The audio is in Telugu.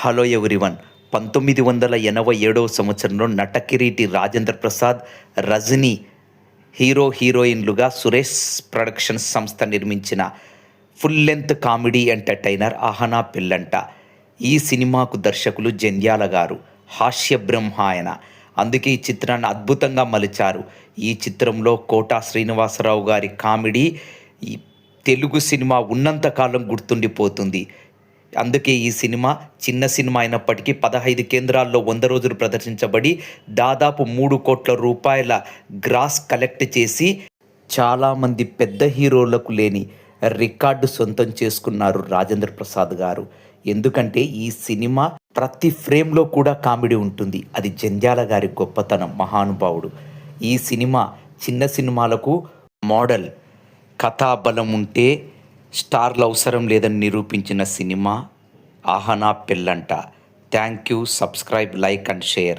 హలో ఎవరివన్ పంతొమ్మిది వందల ఎనభై ఏడవ సంవత్సరంలో నటకిరీటి రాజేంద్ర ప్రసాద్ రజనీ హీరో హీరోయిన్లుగా సురేష్ ప్రొడక్షన్స్ సంస్థ నిర్మించిన full length comedy entertainer Ahana Pellanta. ఈ సినిమాకు దర్శకులు జంధ్యాల గారు హాస్య బ్రహ్మ ఆయన. అందుకే ఈ చిత్రాన్ని అద్భుతంగా మలిచారు. ఈ చిత్రంలో కోటా శ్రీనివాసరావు గారి కామెడీ తెలుగు సినిమా ఉన్నంతకాలం గుర్తుండిపోతుంది. అందుకే ఈ సినిమా చిన్న సినిమా అయినప్పటికీ పదహైదు కేంద్రాల్లో వంద రోజులు ప్రదర్శించబడి దాదాపు మూడు కోట్ల రూపాయల గ్రాస్ కలెక్ట్ చేసి చాలామంది పెద్ద హీరోలకు లేని రికార్డు సొంతం చేసుకున్నారు రాజేంద్ర ప్రసాద్ గారు. ఎందుకంటే ఈ సినిమా ప్రతి ఫ్రేమ్లో కూడా కామెడీ ఉంటుంది. అది జంధ్యాల గారి గొప్పతనం మహానుభావుడు. ఈ సినిమా చిన్న సినిమాలకు మోడల్ కథాబలం ఉంటే స్టార్లు అవసరం లేదని నిరూపించిన cinema Ahana Pellanta. Thank you subscribe like and share.